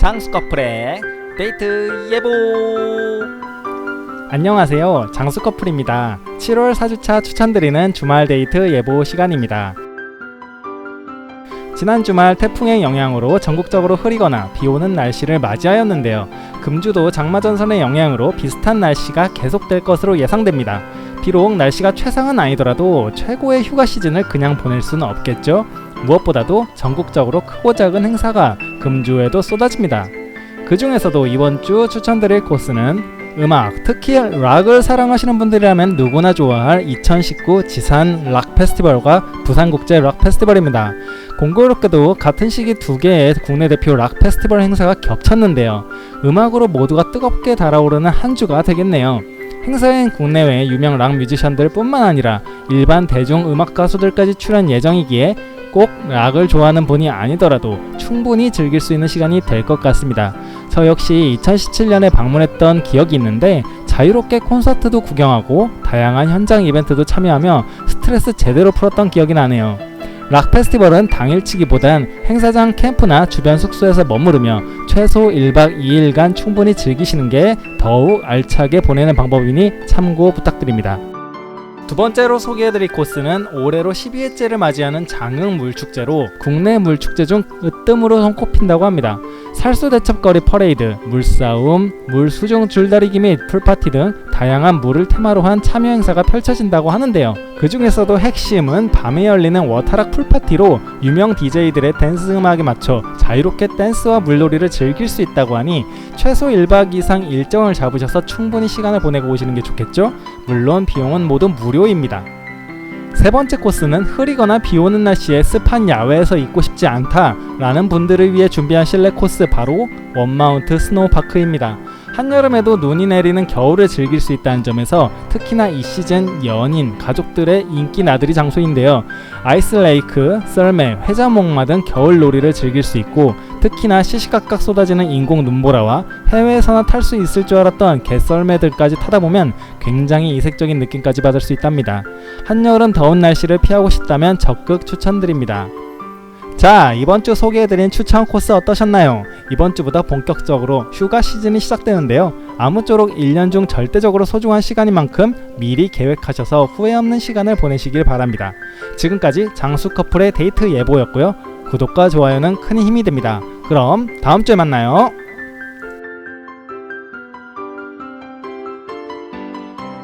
장수 커플의 데이트 예보 안녕하세요. 장수 커플입니다. 7월 4주차 추천드리는 주말 데이트 예보 시간입니다. 지난 주말 태풍의 영향으로 전국적으로 흐리거나 비 오는 날씨를 맞이하였는데요. 금주도 장마 전선의 영향으로 비슷한 날씨가 계속될 것으로 예상됩니다. 비록 날씨가 최상은 아니더라도 최고의 휴가 시즌을 그냥 보낼 수는 없겠죠. 무엇보다도 전국적으로 크고 작은 행사가 금주에도 쏟아집니다. 그 중에서도 이번 주 추천드릴 코스는 음악, 특히 락을 사랑하시는 분들이라면 누구나 좋아할 2019 지산 락 페스티벌과 부산국제 락 페스티벌입니다. 공교롭게도 같은 시기 두 개의 국내 대표 락 페스티벌 행사가 겹쳤는데요. 음악으로 모두가 뜨겁게 달아오르는 한 주가 되겠네요. 행사엔 국내외 유명 락 뮤지션들 뿐만 아니라 일반 대중 음악 가수들까지 출연 예정이기에 꼭 락을 좋아하는 분이 아니더라도 충분히 즐길 수 있는 시간이 될 것 같습니다. 저 역시 2017년에 방문했던 기억이 있는데 자유롭게 콘서트도 구경하고 다양한 현장 이벤트도 참여하며 스트레스 제대로 풀었던 기억이 나네요. 락 페스티벌은 당일치기보단 행사장 캠프나 주변 숙소에서 머무르며 최소 1박 2일간 충분히 즐기시는 게 더욱 알차게 보내는 방법이니 참고 부탁드립니다. 두 번째로 소개해드릴 코스는 올해로 12회째를 맞이하는 장흥 물축제로 국내 물축제 중 으뜸으로 손꼽힌다고 합니다. 살수대첩거리 퍼레이드, 물싸움, 물수중 줄다리기 및 풀파티 등 다양한 물을 테마로 한 참여 행사가 펼쳐진다고 하는데요. 그 중에서도 핵심은 밤에 열리는 워타락 풀파티로 유명 DJ들의 댄스 음악에 맞춰 자유롭게 댄스와 물놀이를 즐길 수 있다고 하니 최소 1박 이상 일정을 잡으셔서 충분히 시간을 보내고 오시는 게 좋겠죠? 물론 비용은 모두 무료입니다. 세 번째 코스는 흐리거나 비 오는 날씨에 습한 야외에서 있고 싶지 않다라는 분들을 위해 준비한 실내 코스 바로 원마운트 스노우파크입니다. 한여름에도 눈이 내리는 겨울을 즐길 수 있다는 점에서 특히나 이 시즌 연인, 가족들의 인기 나들이 장소인데요. 아이스레이크, 썰매, 회자목마 등 겨울 놀이를 즐길 수 있고 특히나 시시각각 쏟아지는 인공 눈보라와 해외에서나 탈 수 있을 줄 알았던 개썰매들까지 타다 보면 굉장히 이색적인 느낌까지 받을 수 있답니다. 한여름 더운 날씨를 피하고 싶다면 적극 추천드립니다. 자, 이번 주 소개해드린 추천 코스 어떠셨나요? 이번 주부터 본격적으로 휴가 시즌이 시작되는데요. 아무쪼록 1년 중 절대적으로 소중한 시간인 만큼 미리 계획하셔서 후회 없는 시간을 보내시길 바랍니다. 지금까지 장수 커플의 데이트 예보였고요. 구독과 좋아요는 큰 힘이 됩니다. 그럼 다음 주에 만나요.